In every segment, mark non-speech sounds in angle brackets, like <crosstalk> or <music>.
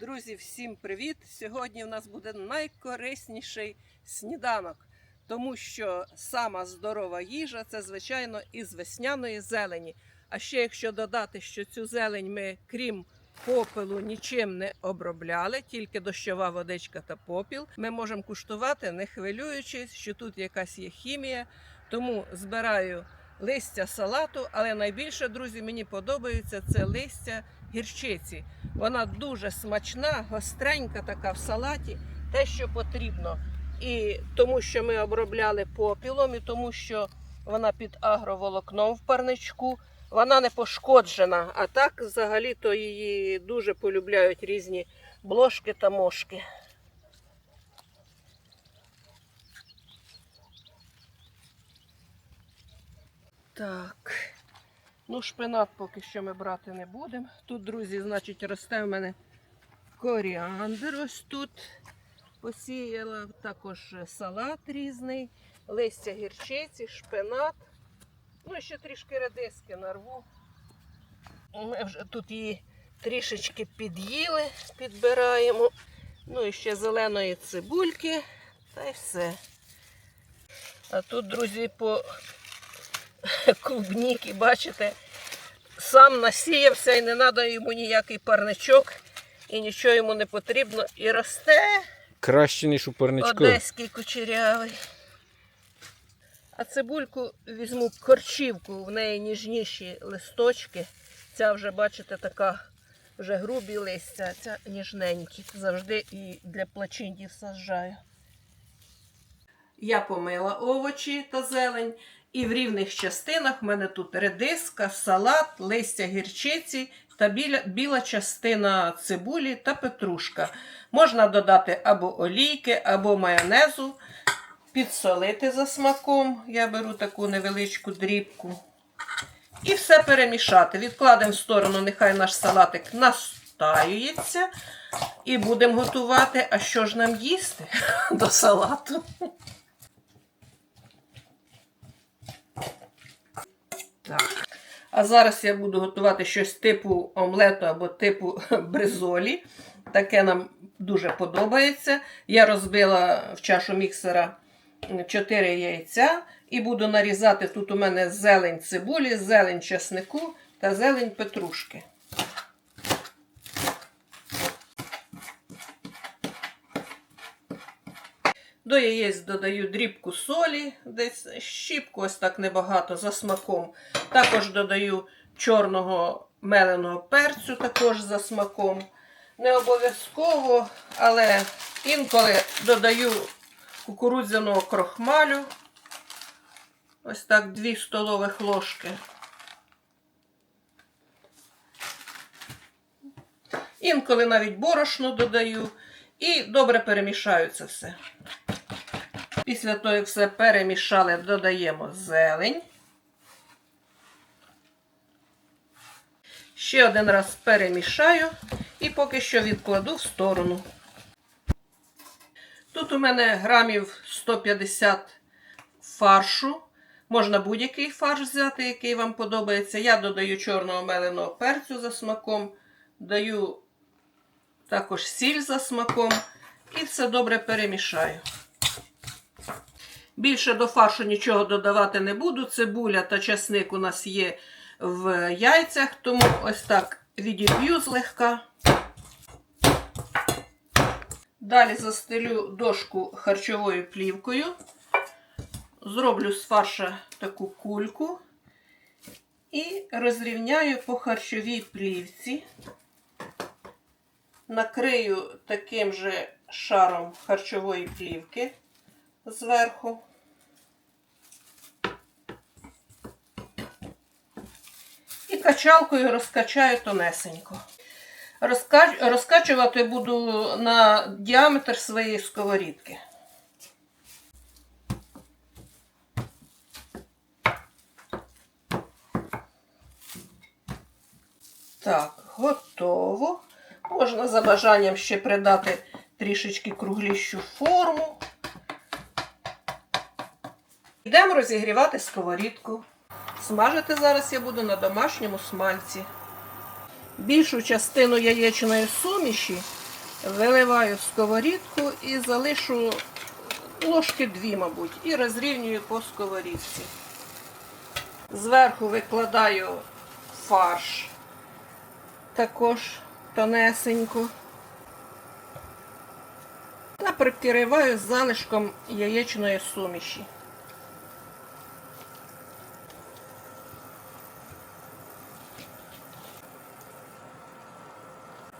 Друзі, всім привіт! Сьогодні в нас буде найкорисніший сніданок, тому що сама здорова їжа це, звичайно, із весняної зелені. А ще якщо додати, що цю зелень ми, крім попелу, нічим не обробляли, тільки дощова водичка та попіл, ми можемо куштувати, не хвилюючись, що тут якась є хімія. Тому збираю листя салату, але найбільше, друзі, мені подобається це листя гірчиці. Вона дуже смачна, гостренька така в салаті, те, що потрібно. І тому, що ми обробляли попілом, і тому, що вона під агроволокном в парничку, вона не пошкоджена. А так, взагалі-то її дуже полюбляють різні блошки та мошки. Так. Ну, шпинат поки що ми брати не будемо. Тут, друзі, значить, росте в мене коріандр. Ось тут посіяла, також салат різний, листя гірчиці, шпинат. Ну, і ще трішки редиски нарву. Ми вже тут її трішечки під'їли, підбираємо. Ну і ще зеленої цибульки, та й все. А тут, друзі, по <laughs> клубніки, бачите, сам насіявся і не треба йому ніякий парничок, і нічого йому не потрібно. І росте Краще, ніж у парничку. одеський кучерявий. А цибульку візьму корчівку, в неї ніжніші листочки. Ця вже, бачите, така вже грубі листя, ця ніжненькі. Завжди і для плачинів саджаю. Я помила овочі та зелень. І в рівних частинах в мене тут редиска, салат, листя гірчиці та біля, біла частина цибулі та петрушка. Можна додати або олійки, або майонезу, підсолити за смаком. Я беру таку невеличку дрібку. І все перемішати. Відкладемо в сторону, нехай наш салатик настаюється. І будемо готувати. А що ж нам їсти <laughs> до салату? Так. А зараз я буду готувати щось типу омлету або типу <laughs> бризолі. Таке нам дуже подобається. Я розбила в чашу міксера 4 яйця і буду нарізати тут у мене зелень цибулі, зелень чеснику та зелень петрушки. До яєць додаю дрібку солі, десь щіпку ось так небагато за смаком. Також додаю чорного меленого перцю, також за смаком. Не обов'язково, але інколи додаю кукурудзяного крохмалю. Ось так 2 столових ложки. Інколи навіть борошно додаю і добре перемішаю це все. Після того, як все перемішали, додаємо зелень. Ще один раз перемішаю і поки що відкладу в сторону. Тут у мене грамів 150 фаршу. Можна будь-який фарш взяти, який вам подобається. Я додаю чорного меленого перцю за смаком, даю також сіль за смаком і все добре перемішаю. Більше до фаршу нічого додавати не буду. Цибуля та часник у нас є в яйцях, тому ось так відіб'ю злегка. Далі застелю дошку харчовою плівкою. Зроблю з фарша таку кульку і розрівняю по харчовій плівці. Накрию таким же шаром харчової плівки зверху. Качалкою розкачаю тонесенько. Розкач... Розкачувати буду на діаметр своєї сковорідки. Так, готово. Можна за бажанням ще придати трішечки кругліщу форму. Йдемо розігрівати сковорідку. Смажити зараз я буду на домашньому смальці. Більшу частину яєчної суміші Виливаю в сковорідку і залишу ложки дві, мабуть, і розрівнюю по сковорідці. Зверху викладаю фарш, також тонесенько. Та прикриваю залишком яєчної суміші.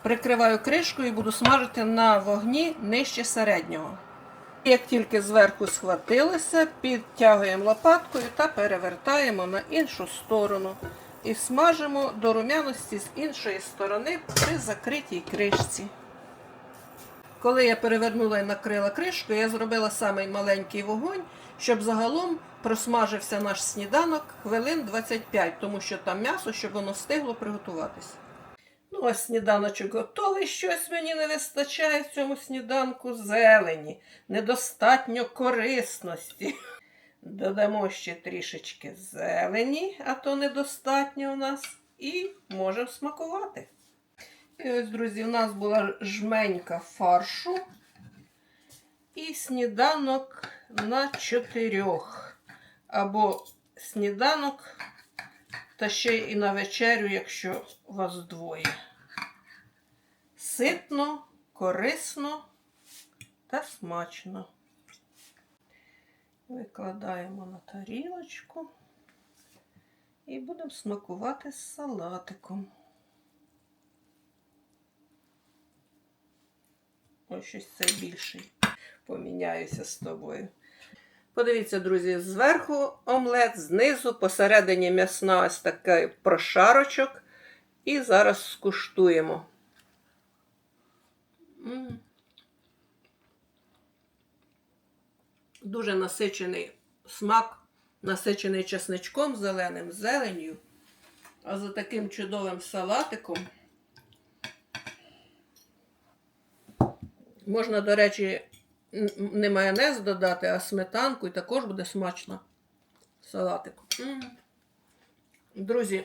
Прикриваю кришкою і буду смажити на вогні нижче середнього. Як тільки зверху схватилося, підтягуємо лопаткою та перевертаємо на іншу сторону. І смажимо до румяності з іншої сторони при закритій кришці. Коли я перевернула і накрила кришку, я зробила самий маленький вогонь, щоб загалом просмажився наш сніданок хвилин 25, тому що там м'ясо, щоб воно встигло приготуватися. Ну, ось сніданочок готовий. Щось мені не вистачає в цьому сніданку зелені, недостатньо корисності. <laughs> Додамо ще трішечки зелені, а то недостатньо у нас, і можемо смакувати. І ось, друзі, у нас була жменька фаршу і сніданок на чотирьох. Або сніданок, та ще і на вечерю, якщо вас двоє. Ситно, корисно та смачно. Викладаємо на тарілочку і будемо смакувати з салатиком. Ось щось це більший. Поміняюся з тобою. Подивіться, друзі, зверху омлет, знизу, посередині м'ясна ось такий прошарочок. І зараз скуштуємо. Дуже насичений смак, насичений чесничком зеленим, зеленню. А за таким чудовим салатиком. Можна, до речі, не майонез додати, а сметанку, і також буде смачно. Салатик. М. Друзі,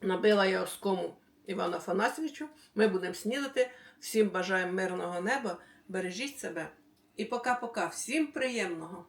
набила я оскому Івана Афанасьовичу. Ми будемо снідати. Всім бажаємо мирного неба. Бережіть себе. І пока-пока. Всім приємного!